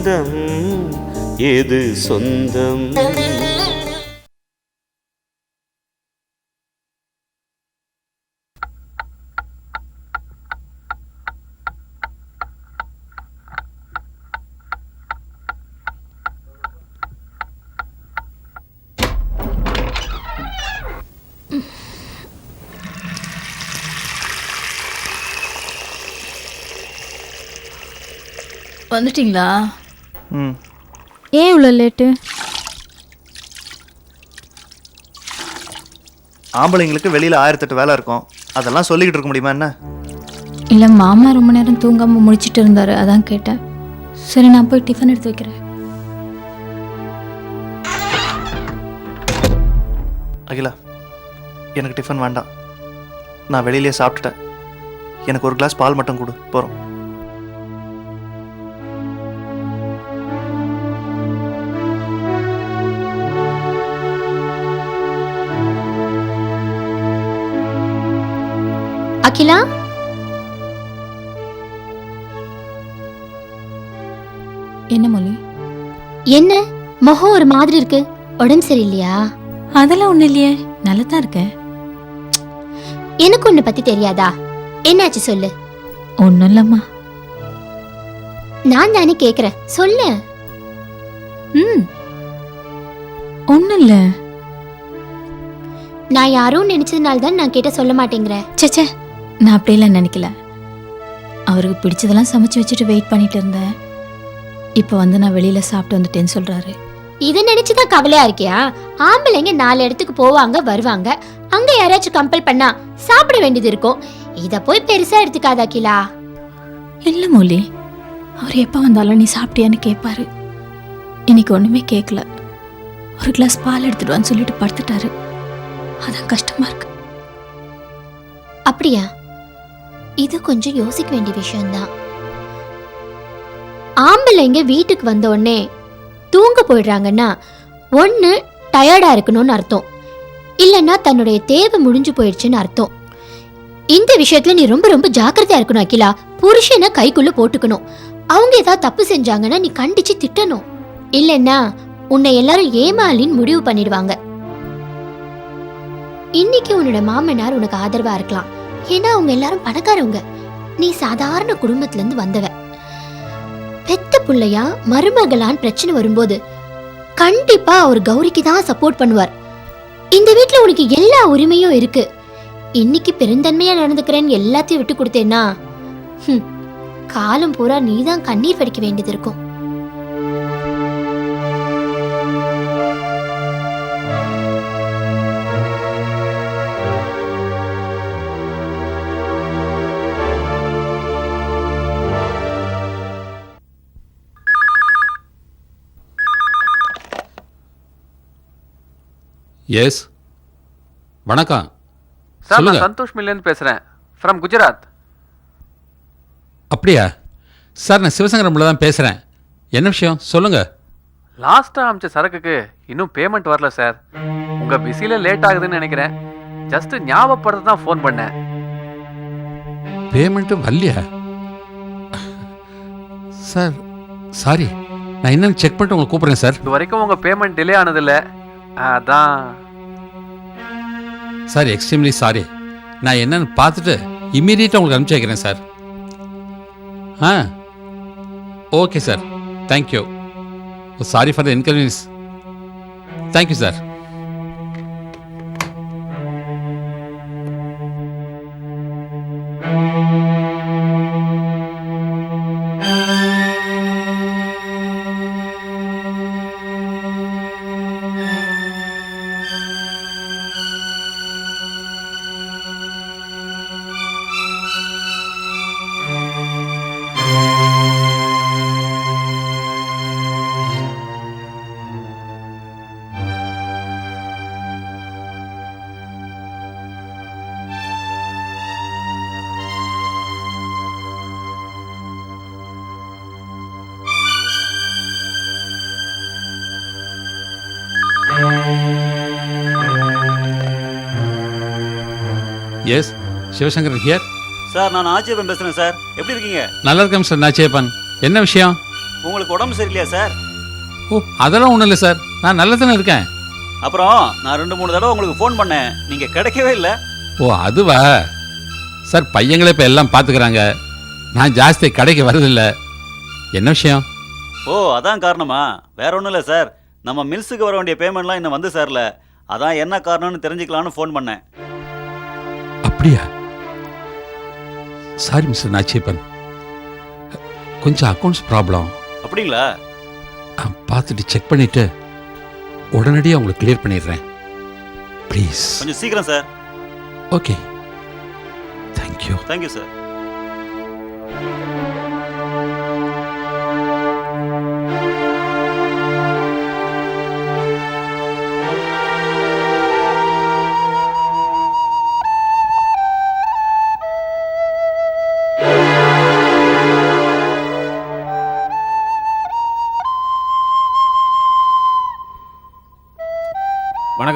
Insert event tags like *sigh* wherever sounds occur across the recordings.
சொந்தம் எது சொந்தம்? வந்துட்டீங்களா? ஏன் இவ்வளோ லேட்டு ஆம்பளைங்களுக்கு வெளியில் ஆயிரத்தெட்டு வேலை இருக்கும். அதெல்லாம் சொல்லிக்கிட்டு இருக்க முடியுமா என்ன? இல்லை மாமா ரொம்ப நேரம் தூங்காமல் முடிச்சிட்டு இருந்தாரு அதான் கேட்டேன். சரி நான் போய் டிஃபன் எடுத்து வைக்கிறேன். அகிலா எனக்கு டிஃபன் வேண்டாம். நான் வெளியிலே சாப்பிட்டுட்டேன். எனக்கு ஒரு கிளாஸ் பால் மட்டும் கொடு போகிறோம் அகிலா? என்ன மொழி? என்ன? முகம் ஒரு மாதிரி இருக்கு. உடம்பு சரியில்லையா? அதெல்லாம் ஒன்றும் இல்லையே. நல்லா தான் இருக்கேன் எனக்கு உன்னை பத்தி தெரியாதா? என்னாச்சு சொல்லு. ஒன்றும் இல்லைம்மா. நான் தானே கேக்குறேன். சொல்லு. ம். ஒன்றும் இல்லை. நான் யாரும் நினைச்சதுனால தான் நான் கேட்ட சொல்ல மாட்டேங்கிற. சேச்சே நான் அப்படியெல்லாம் நினைக்கல. அவருக்கு பிடிச்சதெல்லாம் சமைச்சு வச்சுட்டு வெயிட் பண்ணிட்டு இருந்தேன். இப்போ வந்து நான் வெளியில் சாப்பிட்டு வந்துட்டேன்னு சொல்கிறாரு இதை நினைச்சுதான் கவலையா இருக்கியா? ஆம்பளைங்க நாலு இடத்துக்கு போவாங்க வருவாங்க. அங்க யாராச்சும் கம்பல் பண்ணா சாப்பிட வேண்டியது இருக்கும். இத போய் பெருசா எடுத்துக்காத அகிலா. இல்லை மொழி அவர் எப்போ வந்தாலும் நீ சாப்பிட்டியான்னு கேட்பாரு இன்னைக்கு ஒன்றுமே கேட்கல ஒரு கிளாஸ் பால் எடுத்துட்டு வான்னு சொல்லிட்டு படுத்துட்டாரு. அதான் கஷ்டமா இருக்கு. அப்படியா? இது கொஞ்சம் யோசிக்க வேண்டிய விஷயம்தான். ஆம்பளைங்க வீட்டுக்கு வந்த உடனே தூங்க போயிடுறாங்கன்னா ஒன்று டயர்டாக இருக்கணும்னு அர்த்தம். இல்லைன்னா தன்னுடைய தேவை முடிஞ்சு போயிடுச்சுன்னு அர்த்தம். இந்த விஷயத்துல நீ ரொம்ப ரொம்ப ஜாக்கிரதையா இருக்கணும் அகிலா. புருஷனை கைக்குள்ள போட்டுக்கணும். அவங்க ஏதாவது தப்பு செஞ்சாங்கன்னா நீ கண்டிச்சு திட்டணும். இல்லைன்னா உன்னை எல்லாரும் ஏமாலின்னு முடிவு பண்ணிடுவாங்க. இன்னைக்கு உன்னோட மாமனார் உனக்கு ஆதரவா இருக்கலாம். ஏன்னா அவங்க எல்லாரும் பணக்காரவங்க. நீ சாதாரண குடும்பத்துல இருந்து வந்தவ. பெத்த புள்ளையா மருமகளான் பிரச்சனை வரும்போது கண்டிப்பா அவர் கௌரிக்கு தான் சப்போர்ட் பண்ணுவார். இந்த வீட்டுல உனக்கு எல்லா உரிமையும் இருக்கு. இன்னைக்கு பெருந்தன்மையா நடந்துக்கிறேன்னு எல்லாத்தையும் விட்டு கொடுத்தேன்னா காலம் பூரா நீதான் கண்ணீர் வடிக்க வேண்டியது இருக்கும். எஸ் வணக்கம். சார் சொல்லுங்க. நான் சந்தோஷ் மில்லேருந்து பேசுகிறேன் ஃப்ரம் குஜராத் அப்படியா? சார் நான் சிவசங்கரம்ல தான் பேசுகிறேன் என்ன விஷயம்? சொல்லுங்கள் லாஸ்ட்டாக அமிச்ச சரக்குக்கு இன்னும் பேமெண்ட் வரல சார். உங்கள் பிஸியில் லேட் ஆகுதுன்னு நினைக்கிறேன். ஜஸ்ட் ஞாபகப்படுத்த தான் ஃபோன் பண்ணேன். பேமெண்ட்டு வரலையா? சார் சாரி நான் என்னன்னு செக் பண்ணிட்டு உங்களை கூப்பிட்றேன் சார். இது வரைக்கும் உங்கள் பேமெண்ட் டிலே ஆனதில்ல. அதான். சார் எக்ஸ்ட்ரீம்லி சாரி நான் என்னன்னு பார்த்துட்டு இம்மீடியட்டாக உங்களுக்கு அனுப்பிச்சி வைக்கிறேன் sir ah? Okay sir thank you sorry for the inconvenience thank you sir S Sivasankar here sir நான் ஆட்சேபம் பேசுகிறேன் சார் எப்படி இருக்கீங்க? நல்லா இருக்கேன் சார் நாச்சியப்பன். என்ன விஷயம்? உங்களுக்கு உடம்பு சரியில்லையா சார் ஓ அதெல்லாம் ஒன்றும் இல்லை சார் நான் நல்லா தானே இருக்கேன். அப்புறம் நான் ரெண்டு மூணு தடவை உங்களுக்கு ஃபோன் பண்ணேன். நீங்க கிடைக்கவே இல்லை. ஓ அதுவா? சார் பையங்களே இப்போ எல்லாம் பார்த்துக்கிறாங்க நான் ஜாஸ்தி கடைக்கு வரதில்லை என்ன விஷயம்? ஓ அதான் காரணமா. வேற ஒன்றும் இல்லை சார் நம்ம மில்ஸுக்கு வர வேண்டிய பேமெண்ட்லாம் இன்னும் வந்து சார்ல அதான் என்ன காரணம்னு தெரிஞ்சுக்கலாம்னு ஃபோன் பண்ணேன். அப்படியா? சாரி மிஸ்டர் நாச்சியப்பன் கொஞ்சம் அக்கௌண்ட்ஸ் ப்ராப்ளம் அப்படிங்களா? பார்த்துட்டு செக் பண்ணிட்டு உடனடியாக உங்களுக்கு கிளியர் பண்ணிடுறேன். ப்ளீஸ் கொஞ்சம் சீக்கிரம் sir okay thank you thank you sir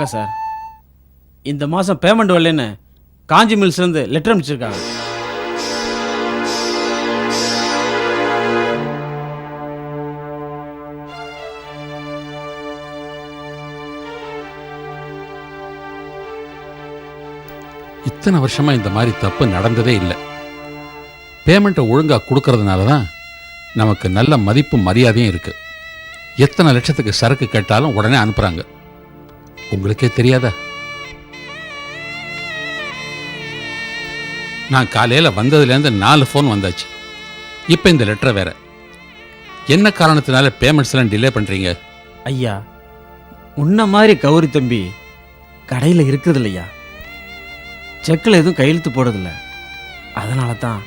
வணக்கம் சார். இந்த மாதம் பேமெண்ட் வரலன்னு காஞ்சி மில்ஸ்லேருந்து லெட்டர் அனுப்பிச்சிருக்காங்க. இத்தனை வருஷமா இந்த மாதிரி தப்பு நடந்ததே இல்லை. பேமெண்ட்டை ஒழுங்கா கொடுக்கறதுனால தான் நமக்கு நல்ல மதிப்பு மரியாதையும் இருக்கு. எத்தனை லட்சத்துக்கு சரக்கு கேட்டாலும் உடனே அனுப்புறாங்க. உங்களுக்கே தெரியாதா? நான் காலையில வந்ததுலேருந்து நாலு ஃபோன் வந்தாச்சு. இப்போ இந்த லெட்டர் வேற. என்ன காரணத்தினால பேமெண்ட்ஸ் எல்லாம் டிலே பண்றீங்க? ஐயா உன்ன மாதிரி கௌரி தம்பி கடையில் இருக்குது இல்லையா செக்கில் எதுவும் கையெழுத்து போடுறதில்ல. அதனால தான்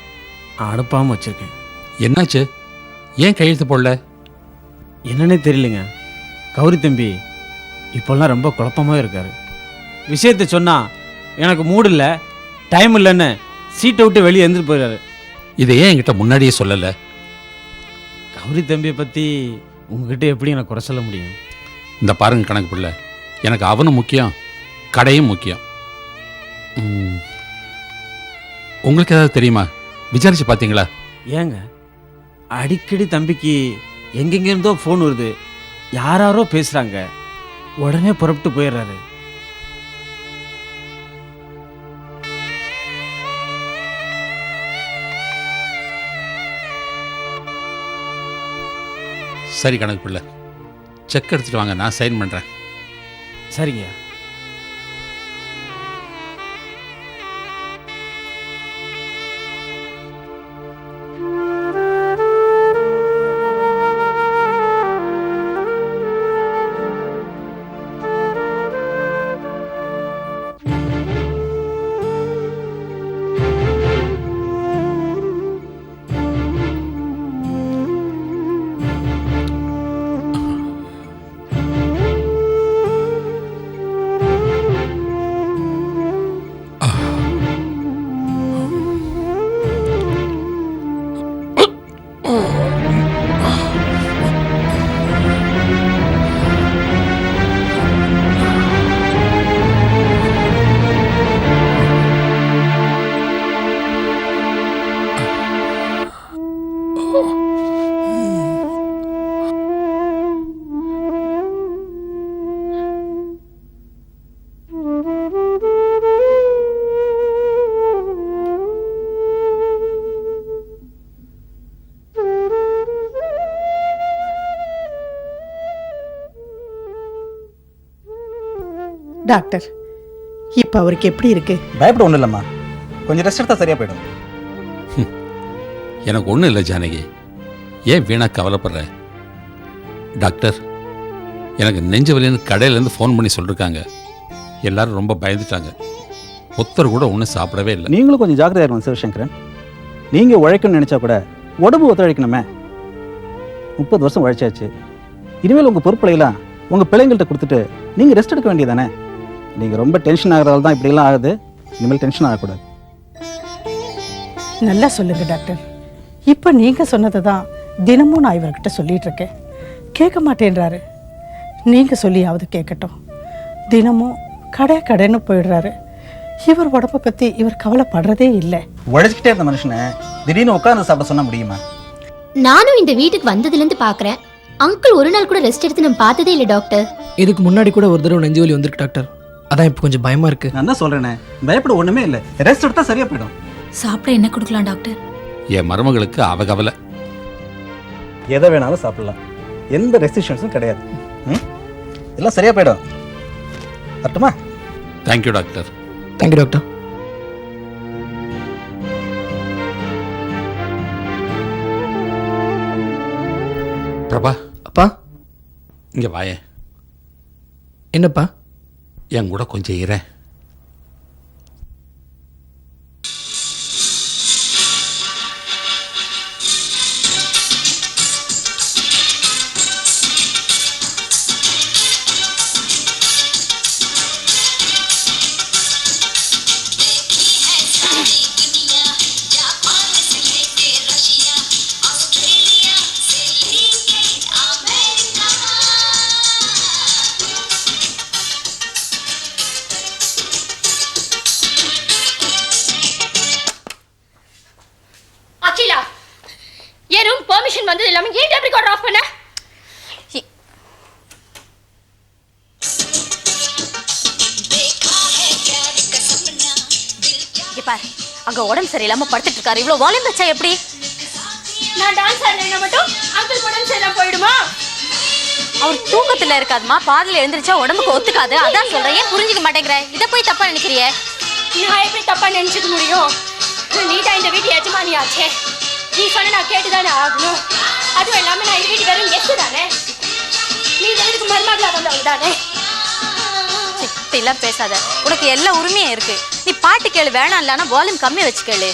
அனுப்பாமல் வச்சுருக்கேன். என்னாச்சு? ஏன் கையெழுத்து போடல? என்னன்னே தெரியலங்க. கௌரி தம்பி இப்போல்லாம் ரொம்ப குழப்பமாக இருக்காரு. விஷயத்தை சொன்னால் எனக்கு மூடு இல்லை டைம் இல்லைன்னு சீட்டை விட்டு வெளியே எழுந்துட்டு போயிடுறாரு. இதை ஏன் என்கிட்ட முன்னாடியே சொல்லலை? கௌரி தம்பியை பற்றி உங்ககிட்ட எப்படி எனக்கு குறை சொல்ல முடியும்? இந்த பாருங்க கணக்கு பிள்ளை. எனக்கு அவனும் முக்கியம் கடையும் முக்கியம். ம், உங்களுக்கு ஏதாவது தெரியுமா? விசாரிச்சு பார்த்தீங்களா? ஏங்க அடிக்கடி தம்பிக்கு எங்கெங்கிருந்தோ ஃபோன் வருது. யாராரோ பேசுகிறாங்க உடனே புறப்பட்டு போயிடுறாரு. சரி கணக்கு பிள்ளை செக் எடுத்துட்டு வாங்க நான் சைன் பண்ணுறேன் சரிங்க. டாக்டர் இப்போ அவருக்கு எப்படி இருக்கு? பயப்பட ஒன்றும் இல்லைம்மா. கொஞ்சம் ரெஸ்ட் எடுத்தால் சரியாக போயிடும். எனக்கு ஒன்றும் இல்லை ஜானகி. ஏன் வீணாக கவலைப்படுற? டாக்டர் எனக்கு நெஞ்சு வலின்னு கடையிலேருந்து ஃபோன் பண்ணி சொல்லிருக்காங்க. எல்லாரும் ரொம்ப பயந்துட்டாங்க. ஒருத்தர் கூட ஒன்றும் சாப்பிடவே இல்லை. நீங்களும் கொஞ்சம் ஜாக்கிரதையா இருக்கணும் சிவசங்கரன் நீங்கள் உழைக்கணும்னு நினச்சா கூட உடம்பு ஒத்துழைக்கணுமே. முப்பது வருஷம் உழைச்சாச்சு. இனிமேல் உங்கள் பொறுப்புலையெல்லாம் உங்கள் பிள்ளைங்கள்ட்ட கொடுத்துட்டு நீங்கள் ரெஸ்ட் எடுக்க வேண்டியதானே நீங்கள் ரொம்ப டென்ஷன் ஆகிறதால தான் இப்படிலாம் ஆகுது. இனிமேல் டென்ஷன் ஆகக்கூடாது. நல்லா சொல்லுங்க டாக்டர் இப்போ நீங்க சொன்னதை தான் தினமும் நான் இவர்கிட்ட சொல்லிட்டு இருக்கேன். கேட்க மாட்டேன்றாரு. நீங்க சொல்லியாவது கேட்கட்டும். தினமும் கடை கடைன்னு போயிடுறாரு. இவர் உடம்ப பத்தி இவர் கவலைப்படுறதே இல்லை. உழைச்சிக்கிட்டே இருந்த மனுஷனை திடீர்னு உட்கார்ந்து சாப்பிட சொன்ன முடியுமா? நானும் இந்த வீட்டுக்கு வந்ததுல இருந்து பாக்குறேன் அங்கிள் ஒரு நாள் கூட ரெஸ்ட் எடுத்து நான் பார்த்ததே இல்லை டாக்டர் இதுக்கு முன்னாடி கூட ஒரு தடவை நெஞ்சு வலி வந்திருக்கு டாக்டர் அதான் இப்போ கொஞ்சம் பயமா இருக்கு. நான் தான் சொல்கிறேனே பயப்பட ஒன்றுமே இல்லை. ரெஸ்ட் எடுத்தா சரியாக போயிடும். சாப்பிட என்ன கொடுக்கலாம் டாக்டர் என் மருமகளுக்கு அவ கவலை எதை வேணாலும் சாப்பிடலாம். எந்த ரெஸ்ட்ரிக்ஷன்ஸும் கிடையாது. ம்? எல்லாம் சரியாக போயிடும். கரெக்டுமா thank you doctor thank you doctor Prabha. அப்பா? இங்கே வாயேன். என்னப்பா? என் கூட கொஞ்சம் இரேன் ரெக்கார்டர் ஆஃப் பண்ண பாரு. அங்க உடம்பு சரியில்லாம படுத்துட்டு இருக்காரு. இவ்வளவு வால்யூம் வச்சா எப்படி? நான் டான்ஸ் ஆடுறேன் மட்டும் அங்கிள் உடம்பு சரியில்லாம போயிடுமா? அவர் தூக்கத்துல இருக்காதுமா பாதியில எழுந்திருச்சா உடம்புக்கு ஒத்துக்காது. அதான் சொல்றேன். ஏன் புரிஞ்சுக்க மாட்டேங்கிற? இத போய் தப்பா நினைக்கிறியே? நான் எப்படி தப்பா நினைச்சுக்க முடியும்? நீட்டா இந்த வீட்டு எஜமானியாச்சே. நீ சொன்ன நான் கேட்டுதானே ஆகணும். அதுவும் இல்லாம நான் இந்த வீட்டு வெறும் கெஸ்ட் தானே? நீ இந்த வீட்டுக்கு மருமகளா வந்தவங்க தானே? சீ, இப்படி எல்லாம் பேசாத. உனக்கு எல்லா உரிமையும் இருக்கு. நீ பாட்டு கேளு வேணாம் இல்லனா வால்யூம் கம்மி வச்சு கேளு.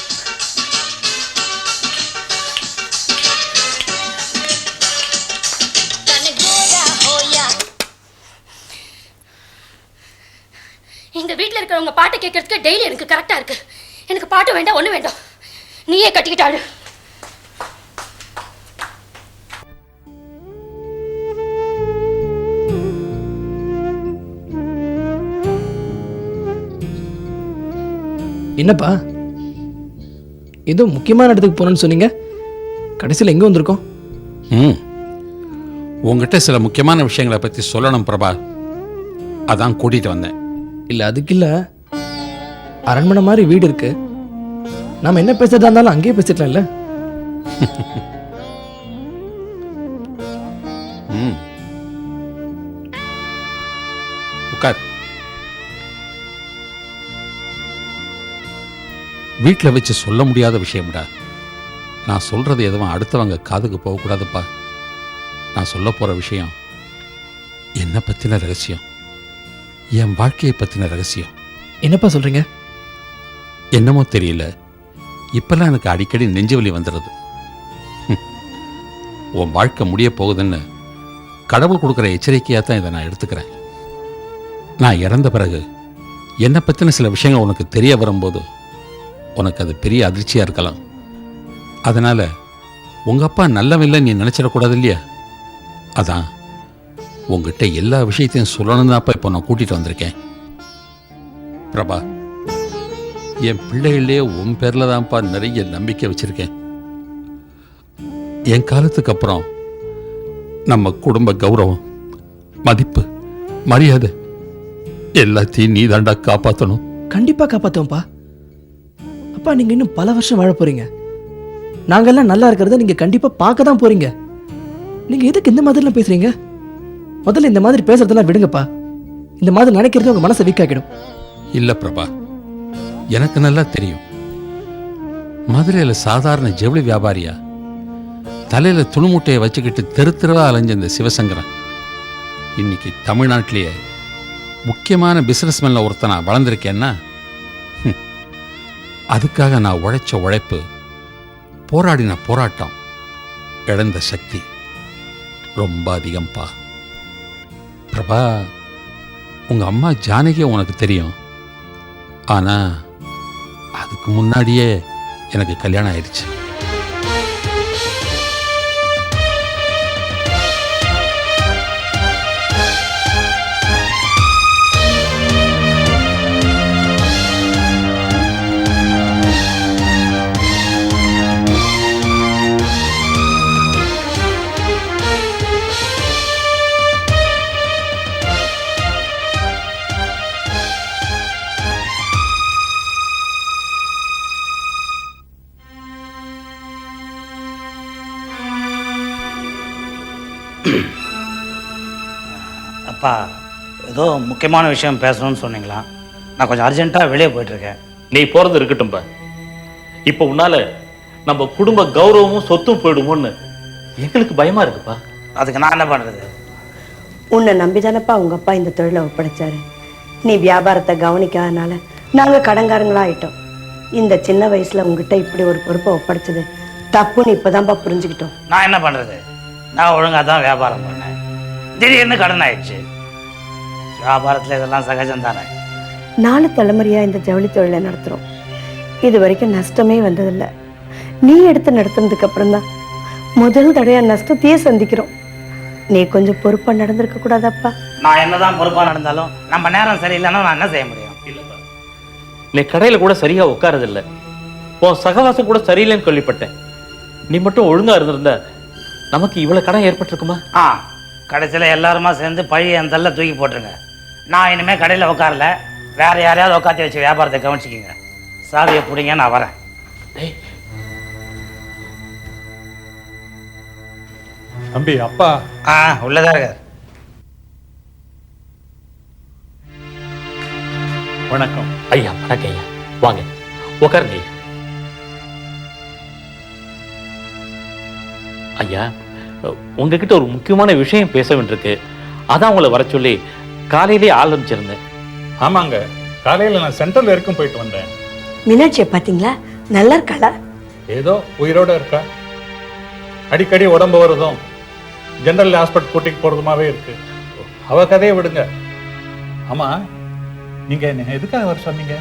இந்த வீட்ல இருக்கிறவங்க பாட்டு கேட்கறதுக்கு டெய்லி எனக்கு கரெக்டா இருக்கு. எனக்கு பாட்டு வேண்டாம் ஒண்ணு வேண்டாம். நீயே கட்டிக்கிட்டாடு என்னப்பா? ஏதோ முக்கியமான இடத்துக்கு போகணும்னு சொன்னீங்க. கடைசியில் எங்கே வந்திருக்கோம்? ம். உங்ககிட்ட சில முக்கியமான விஷயங்களை பற்றி சொல்லணும் பிரபா அதான் கூட்டிகிட்டு வந்தேன். இல்லை அதுக்கு இல்லை அரண்மனை மாதிரி வீடு இருக்கு. நாம என்ன பேசுறதா இருந்தாலும் அங்கேயே பேசிக்கலாம்ல *laughs* வீட்டில் வச்சு சொல்ல முடியாத விஷயம்டா. நான் சொல்றது எதுவும் அடுத்தவங்க காதுக்கு போகக்கூடாதுப்பா. நான் சொல்ல போற விஷயம் என்னை பத்தின ரகசியம். என் வாழ்க்கையை பத்தின ரகசியம். என்னப்பா சொல்றீங்க? என்னமோ தெரியல. இப்பெல்லாம் எனக்கு அடிக்கடி நெஞ்சு வலி வந்துடுது. உன் வாழ்க்கை முடிய போகுதுன்னு கடவுள் கொடுக்குற எச்சரிக்கையாக தான் இதை நான் எடுத்துக்கிறேன். நான் இறந்த பிறகு என்னை பற்றின சில விஷயங்கள் உனக்கு தெரிய வரும்போது உனக்கு அது பெரிய அதிர்ச்சியாக இருக்கலாம். அதனால உங்க அப்பா நல்லவில்லை நீ நினச்சிடக்கூடாது இல்லையா? அதான் உங்ககிட்ட எல்லா விஷயத்தையும் சொல்லணும் தான்ப்பா இப்போ நான் கூட்டிட்டு வந்திருக்கேன். பிரபா என் பிள்ளைகளே உன் பேரில் தான்ப்பா நிறைய நம்பிக்கை வச்சிருக்கேன். என் காலத்துக்கு அப்புறம் நம்ம குடும்ப கௌரவம் மதிப்பு மரியாதை எல்லாத்தையும் நீ தாண்டா காப்பாற்றணும் கண்டிப்பா காப்பாற்றுவோம்ப்பா அப்பா நீங்கள் இன்னும் பல வருஷம் வாழ போறீங்க. நாங்கள்லாம் நல்லா இருக்கிறத நீங்கள் கண்டிப்பாக பார்க்க தான் போகிறீங்க நீங்கள் எதுக்கு இந்த மாதிரிலாம் பேசுகிறீங்க முதல்ல இந்த மாதிரி பேசுறதெல்லாம் விடுங்கப்பா. இந்த மாதிரி நினைக்கிறது உங்கள் மனசை வீக்காக்கிடும் இல்லை பிரபா. எனக்கு நல்லா தெரியும். மதுரையில் சாதாரண ஜவுளி வியாபாரியா? தலையில் துணுமுட்டையை வச்சுக்கிட்டு தெரு தெருவாக அலைஞ்ச இந்த சிவசங்கரன். இன்னைக்கு தமிழ்நாட்டிலேயே முக்கியமான பிசினஸ்மேன்ல ஒருத்தனா வளர்ந்துருக்கேன்னா அதுக்காக நான் உழைச்ச உழைப்பு போராடின போராட்டம் இழந்த சக்தி ரொம்ப அதிகம்பா. பிரபா உங்க அம்மா ஜானகியை உனக்கு தெரியும். ஆனா அதுக்கு முன்னாடியே எனக்கு கல்யாணம் ஆயிடுச்சு. அப்பா ஏதோ முக்கியமான விஷயம் பேசணும்னு சொன்னீங்களா? நான் கொஞ்சம் அர்ஜென்ட்டாக வெளியே போயிட்டுருக்கேன். நீ போறது இருக்கட்டும்பா இப்போ உன்னால நம்ம குடும்ப கௌரவமும் சொத்தும் போயிடுமோன்னு எங்களுக்கு பயமா இருக்குப்பா. அதுக்கு நான் என்ன பண்ணுறது உன்னை நம்பிதானப்பா உங்க அப்பா இந்த தொழிலை ஒப்படைச்சாரு. நீ வியாபாரத்தை கவனிக்காதனால நாங்க கடங்காரங்களா ஆயிட்டோம். இந்த சின்ன வயசுல உங்ககிட்ட இப்படி ஒரு பொறுப்பை ஒப்படைச்சது தப்புன்னு இப்பதான்ப்பா புரிஞ்சுக்கிட்டோம். நான் என்ன பண்ணுறது நான் ஒழுங்காக தான் வியாபாரம் பண்ணேன். திடீர்னு கடன் ஆயிடுச்சு. வியாபாரத்தில் இதெல்லாம் சகஜம் தானே? நாலு தலைமுறையா இந்த ஜவுளி தொழிலை நடத்துறோம். இது வரைக்கும் நஷ்டமே வந்ததில்லை. நீ எடுத்து நடத்துனதுக்கு அப்புறம் தான் முதல் தடையா நஷ்டத்தையே சந்திக்கிறோம். நீ கொஞ்சம் பொறுப்பா நடந்திருக்க கூடாதாப்பா. நான் என்னதான் பொறுப்பாக நடந்தாலும் நம்ம நேரம் சரியில்லைன்னா நான் என்ன செய்ய முடியும்? இல்லப்பா. நீ கடையில கூட சரியா உட்காரதில்ல. உன் சகவாசம் கூட சரியில்லைன்னு கேள்விப்பட்டேன். நீ மட்டும் ஒழுங்கா இருந்திருந்தா நமக்கு இவ்வளவு கடன் ஏற்பட்டிருக்குமா? ஆ கடைசியில் எல்லாருமா சேர்ந்து பழி என் தள்ள தூக்கி போட்டுருங்க. நான் இனிமேல் கடையில் உட்காரல வேற யாரையாவது உட்காந்து வச்சு வியாபாரத்தை கவனிச்சிக்கிங்க. சாவியை பிடிங்க நான் வரேன். தம்பி அப்பா. ஆ உள்ளதா இருக்கார். வணக்கம். ஐயா வணக்கம் ஐயா. வாங்க. உட்காருங்க ஐயா. ஐயா உங்ககிட்ட ஒரு முக்கியமான விஷயம் பேச வேண்டியிருக்கு. அதான் உங்களை வர சொல்லி காலையிலேயே ஆரம்பிச்சிருந்தேன். ஆமாங்க காலையில நான் சென்ட்ரல் வரைக்கும் போயிட்டு வந்தேன். மீனாட்சியை பாத்தீங்களா? நல்லா இருக்காளா? ஏதோ உயிரோட இருக்கா? அடிக்கடி உடம்பு வருதும். ஜெனரல் ஹாஸ்பிட்டல் கூட்டிட்டு போறதுமாவே இருக்கு. அவ கதையை விடுங்க. ஆமா நீங்க என்ன எதுக்காக வர சொன்னீங்க?